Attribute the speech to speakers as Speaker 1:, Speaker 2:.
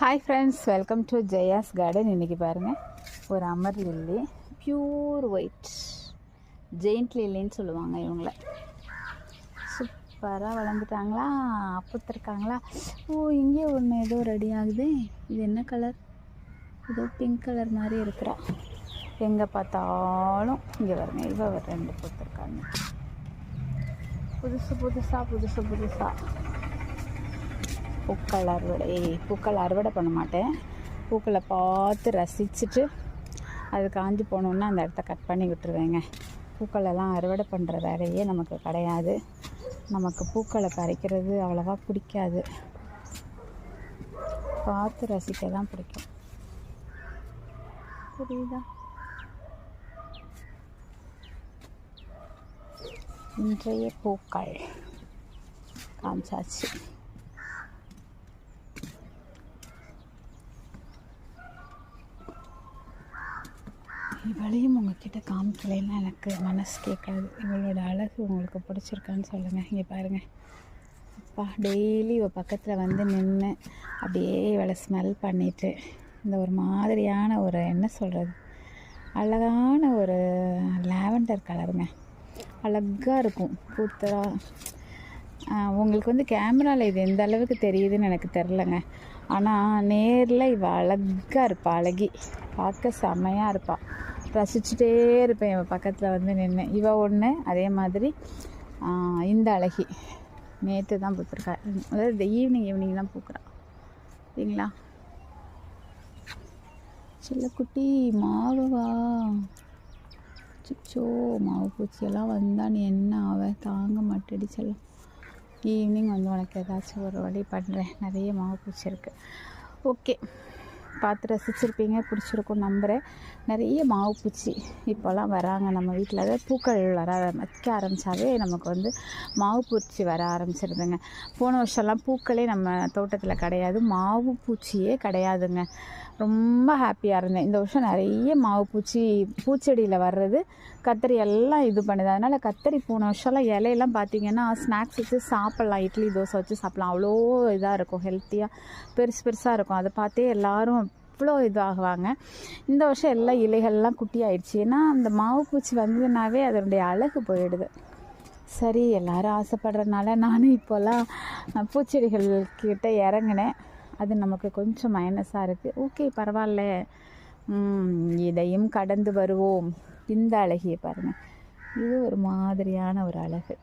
Speaker 1: Hi friends welcome to Jaya's garden இன்றைக்கி பாருங்கள் ஒரு amaryllis pure white giant லில்லின்னு சொல்லுவாங்க இவங்கள. சூப்பராக வளர்ந்துட்டாங்களா? பூத்திருக்காங்களா ஓ இங்கே ஒன்று ஏதோ ரெடி ஆகுது. இது என்ன கலர் ஏதோ பிங்க் கலர் மாதிரி இருக்கிறா. எங்கே பார்த்தாலும் இங்கே வருங்க இவ ரெண்டு பூத்துருக்காங்க. புதுசு புதுசாக புதுசு புதுசாக பூக்கள் அறுவடை பூக்கள் அறுவடை பண்ண மாட்டேன். பூக்களை பார்த்து ரசிச்சுட்டு அது காஞ்சி போனோன்னா அந்த இடத்த கட் பண்ணி விட்டுருவேங்க. பூக்களெல்லாம் அறுவடை பண்ணுற வேலையே நமக்கு கிடையாது. நமக்கு பூக்களை பறிக்கிறது அவ்வளோவா பிடிக்காது. பார்த்து ரசிக்க தான் பிடிக்கும். புரியுதா? இன்றைய பூக்கள் காமிச்சாச்சு. இவளையும் உங்ககிட்ட காமிக்கலைன்னா எனக்கு மனசு கேட்காது. இவளோட அழகு உங்களுக்கு பிடிச்சிருக்கான்னு சொல்லுங்கள் இங்கே பாருங்கள் அப்பா டெய்லி இவள் பக்கத்தில் வந்து நின்று அப்படியே இவளை ஸ்மெல் பண்ணிட்டு இந்த ஒரு மாதிரியான ஒரு என்ன சொல்கிறது அழகான ஒரு லாவெண்டர் கலருங்க அழகாக இருக்கும். கூத்தரா உங்களுக்கு வந்து கேமராவில் இது எந்த அளவுக்கு தெரியுதுன்னு எனக்கு தெரிலங்க ஆனால் நேரில் இவள் அழகாக இருப்பாள் அழகி. பார்க்க செமையாக இருப்பாள் ரசிச்சுட்டே இருப்பேன். இவன் பக்கத்தில் வந்து நின்று இவ ஒன்று அதே மாதிரி இந்த அழகி. நேற்று தான் பூத்துருக்கா. அதாவது இந்த ஈவினிங் ஈவினிங் தான் பூக்குறான் சரிங்களா? செல்லக்குட்டி மாவுவா. சிச்சோ மாவு பூச்சியெல்லாம் வந்தால் நீ என்ன ஆவ? தாங்க மாட்டேடி செல்லம் ஈவினிங் வந்து உனக்கு ஏதாச்சும் ஒரு வழி பண்ணுறேன் நிறைய மாவு பூச்சி இருக்குது ஓகே பார்த்து ரசிச்சிருப்பீங்க பிடிச்சிருக்கும் நம்புகிறேன் நிறைய மாவு பூச்சி இப்போல்லாம் வராங்க. நம்ம வீட்டில் அதாவது பூக்கள் வர வைக்க ஆரம்பித்தாவே நமக்கு வந்து மாவு பூச்சி வர ஆரம்பிச்சிருதுங்க. போன வருஷம்லாம் பூக்களே நம்ம தோட்டத்தில் கிடையாது மாவு பூச்சியே கிடையாதுங்க. ரொம்ப ஹாப்பியாக இருந்தேன். இந்த வருஷம் நிறைய மாவு பூச்சி பூச்செடியில் வர்றது கத்தரி எல்லாம் இது பண்ணுது. அதனால் கத்தரி போன வருஷம்லாம் இலையெல்லாம் பார்த்தீங்கன்னா ஸ்நாக்ஸ் வச்சு சாப்பிட்லாம். இட்லி தோசை வச்சு சாப்பிட்லாம். அவ்வளோ இதாக இருக்கும். ஹெல்த்தியாக பெருசு பெருசாக இருக்கும். அதை பார்த்தே எல்லாரும் அவ்வளோ இதாகுவாங்க இந்த வருஷம் எல்லா இலைகள்லாம் குட்டி ஆயிடுச்சு ஏன்னா அந்த மாவு பூச்சி வந்ததுனாவே அதனுடைய அழகு போயிடுது. சரி எல்லாரும் ஆசைப்படுறதுனால நானும் இப்போல்லாம் பூச்செடிகள் கிட்ட இறங்கினேன். அது நமக்கு கொஞ்சம் மைனஸாக இருக்குது ஓகே பரவாயில்ல. இதையும் கடந்து வருவோம். இந்த அழகியை பாருங்கள் இது ஒரு மாதிரியான ஒரு அழகு.